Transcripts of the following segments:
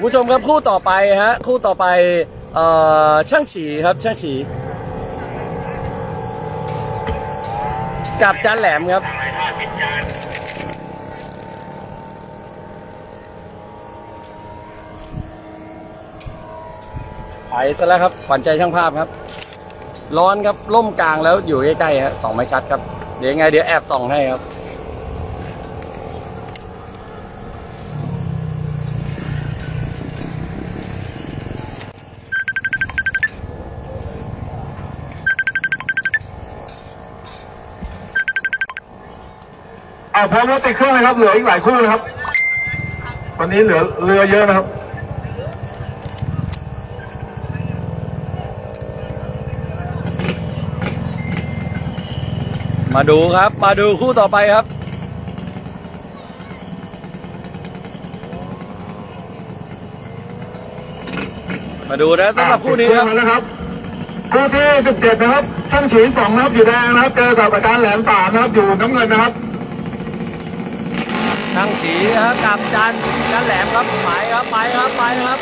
คุณผู้ชมครับคู่ต่อไปฮะคู่ต่อไปเอ่อช่างฉีครับช่างฉี กับจานแหลมครับ ไปซะแล้วครับขวัญใจช่างภาพครับ ร้อนครับล่มกลางแล้วอยู่ใกล้ๆฮะสองไม่ชัดครับ เดี๋ยวยังไงเดี๋ยวแอบส่องให้ครับ อ่าพร้อมรถติดเครื่องนะครับ เหลืออีกหลายคู่นะครับ วันนี้เหลือเรือเยอะนะครับมาดูครับ มาดูคู่ต่อไปครับ มาดูนะสำหรับคู่นี้ครับติดเองแล้วนะครับคู่ที่สิบเจ็ดนะครับช่างฉีสองนะครับอยู่แดงนะครับ เจอกับอาจารย์แหลมสามนะครับอยู่น้ำเงินนะครับ ช่างฉีนะครับกับจันจันแหลมครับไปครับไปครับไปครับ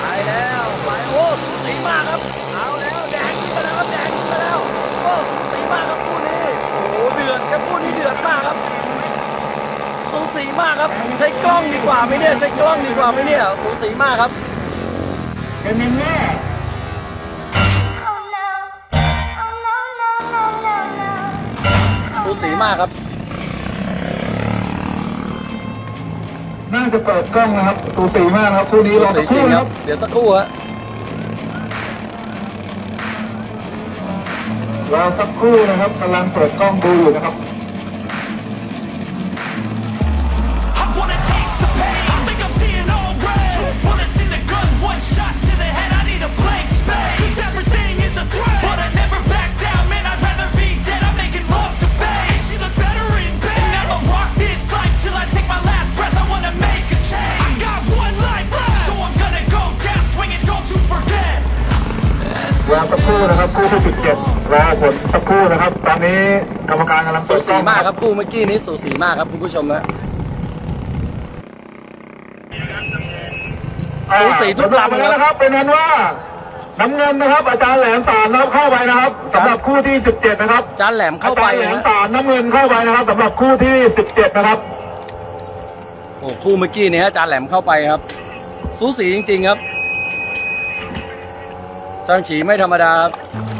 ไปแล้วไปโอ้สูสีมากครับเอาแล้วแดงขึ้นมาแล้วครับแดงขึ้นมาแล้วโอ้สูสีมากครับคู่นี้โอ้โหเดือดครับคู่นี้เดือดมากครับสูสีมากครับใช้กล้องดีกว่าไหมเนี่ยใช้กล้องดีกว่าไหมเนี่ยสูสีมากครับเป็นยังไง Oh no. Oh no, no, no, no, no. สูสีมากครับ น่าจะเปิดกล้องนะครับสูสีมากนะครับคู่นี้สูรอสีสักจคริรู่งนะคครัรับบเดี๋ยวสักครู่ฮะรอสักครู่นะครับกำลังเปิดกล้องดูอยู่นะครับ รอสักครู่นะครับคู่ที่สิบเจ็ดรอผลสักครู่นะครับ ตอนนี้กรรมการกำลังสูเปิดกสีล้องมากนะครับคู่เมื่อกี้นี้สูสีมากครับคุณผู้ชมนะอ่าสูสีทุกลำสำหรับแล้วนะครับ เป็นนั้นว่าน้ำเงินนะครับ อาจารย์แหลมสามนะครับเข้าไปนะครับสำหรับคู่ที่สิบเจ็ดนะครับจานแหลมเข้าไปอจรย์แหลมฮะสามน้ำเงินเข้าไปนะครับสำหรับคู่ที่สิบเจ็ดนะครับ โอ้คู่เมื่อกี้นี้ฮะจานแหลมเข้าไปครับ สูสีจริง ๆ ครับ จางฉีไม่ธรรมดาครับ